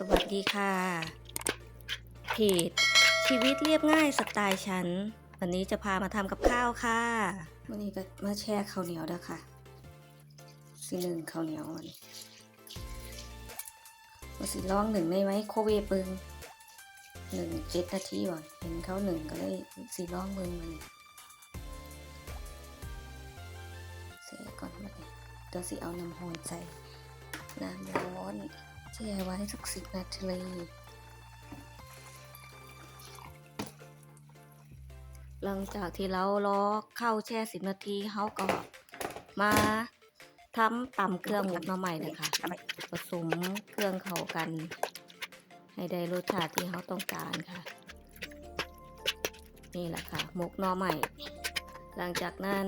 สวัสดีค่ะ เพจชีวิตเรียบง่ายสไตล์ฉัน วันนี้จะพามาทำกับข้าวค่ะวันนี้ก็มาแช่ข้าวเหนียวแล้วค่ะสิหนึ่งข้าวเหนียวมันมาสิลองหนึ่งในไหมโคเวฟเบิงหนึ่งเจ็ดนาทีว่ะเห็นเขาหนึ่งก็เลยสิลองเบิงมันเสียก่อนมาเดี๋ยวสิเอาน้ำหอยใส่น้ำร้อน แช่ไว้สักสิบนาทีหลังจากที่เรารอเข้าแช่สิบนาทีเขาก็มาทำตำเครื่องหมกนอใหม่เลยค่ะผสมเครื่องเข้ากัน ให้ได้รสชาติที่เขาต้องการค่ะ นี่แหละค่ะหมกนอใหม่ หลังจากนั้น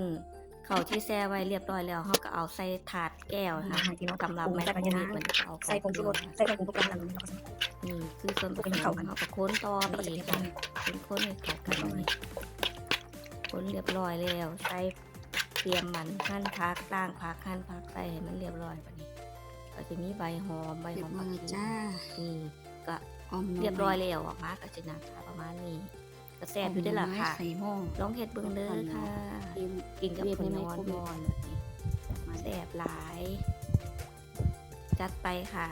เขาวที่แช่ไว้เรียบร้อยแล้วเขาก็เอาใส่ถาดแก้วค่ะกำลังแมคโครเวฟมันจะเอาใส่ผงชูรสใส่ผงปรุงรสแล้วก็นี่คือส่วนผสเป็นมเข้ากันเขาก็ค้นต่อไปอีกค่ะค้นค้นให้เข้ากันหน่อยค้นเรียบร้อยแล้วใส่เตรียมมันหั่นพักต่างพักหั่นพักใส่ให้มันเรียบร้อยแบบนี้ก็จะมีใบหอมใบหอมผักชีจ้านี่ก็ออมเรียบร้อยแล้วออกมาก็จะหน้าตาประมาณนี้ ก็แซ่บอยู่ได้อล่ะค่ะใส่หม้อลองเฮ็ดเบิ่งเด้อค่ะกินกินกับเรียบข้าวในนไมอนโครเวฟนอนแบบนี้แซ่บหลาย จัดไปค่ะ